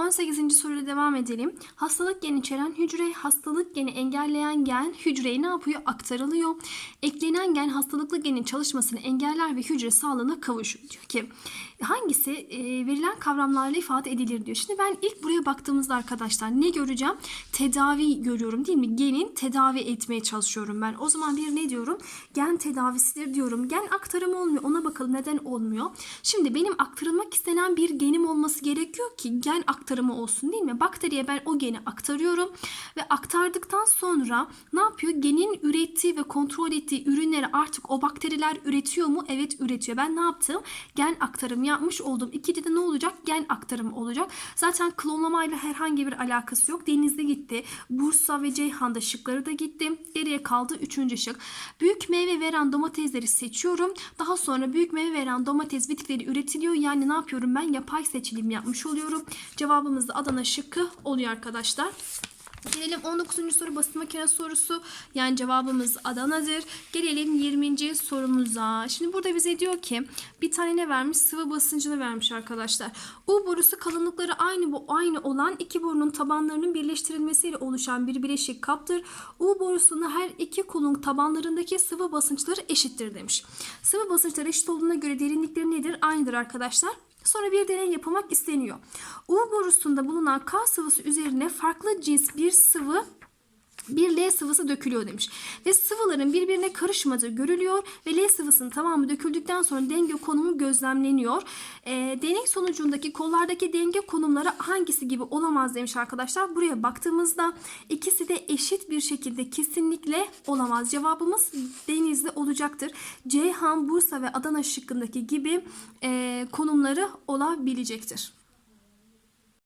18. soruyla devam edelim. Hastalık geni içeren hücre, hastalık geni engelleyen gen hücreye ne yapıyor? Aktarılıyor. Eklenen gen hastalıklı genin çalışmasını engeller ve hücre sağlığına kavuşur. Diyor ki hangisi e, verilen kavramlarla ifade edilir diyor. Şimdi ben ilk buraya baktığımızda arkadaşlar ne göreceğim? Tedavi görüyorum değil mi? Genin tedavi etmeye çalışıyorum ben. O zaman bir ne diyorum? Gen tedavisidir diyorum. Gen aktarımı olmuyor. Ona bakalım neden olmuyor. Şimdi benim aktarılmak istenen bir genim olması gerekiyor ki gen aktarımı olsun değil mi? Bakteriye ben o geni aktarıyorum ve aktardıktan sonra ne yapıyor? Genin ürettiği ve kontrol ettiği ürünleri artık o bakteriler üretiyor mu? Evet üretiyor. Ben ne yaptım? Gen aktarımı yapmış oldum. İkinci de ne olacak? Gen aktarımı olacak. Zaten klonlamayla herhangi bir alakası yok. Denizli gitti. Bursa ve Ceyhan'da şıkları da gitti. Geriye kaldı üçüncü şık. Büyük meyve veren domatesleri seçiyorum. Daha sonra büyük meyve veren domates bitkileri üretiliyor. Yani ne yapıyorum ben? Yapay seçilim yapmış oluyorum. Cevabımız da Adana şıkkı oluyor arkadaşlar. Gelelim 19. soru basit makine sorusu. Yani cevabımız Adana'dır. Gelelim 20. sorumuza. Şimdi burada bize diyor ki bir tane ne vermiş? Sıvı basıncını vermiş arkadaşlar. U borusu kalınlıkları aynı bu aynı olan iki borunun tabanlarının birleştirilmesiyle oluşan bir bileşik kaptır. U borusunda her iki kolun tabanlarındaki sıvı basınçları eşittir demiş. Sıvı basınçları eşit olduğuna göre derinlikleri nedir? Aynıdır arkadaşlar. Sonra bir deney yapılmak isteniyor. U borusunda bulunan K sıvısı üzerine farklı cins bir sıvı bir L sıvısı dökülüyor demiş. Ve sıvıların birbirine karışmadığı görülüyor ve L sıvısının tamamı döküldükten sonra denge konumu gözlemleniyor. Ee, deney sonucundaki kollardaki denge konumları hangisi gibi olamaz demiş arkadaşlar. Buraya baktığımızda ikisi de eşit bir şekilde kesinlikle olamaz. Cevabımız denizli olacaktır. Ceyhan, Bursa ve Adana şıkkındaki gibi e, konumları olabilecektir.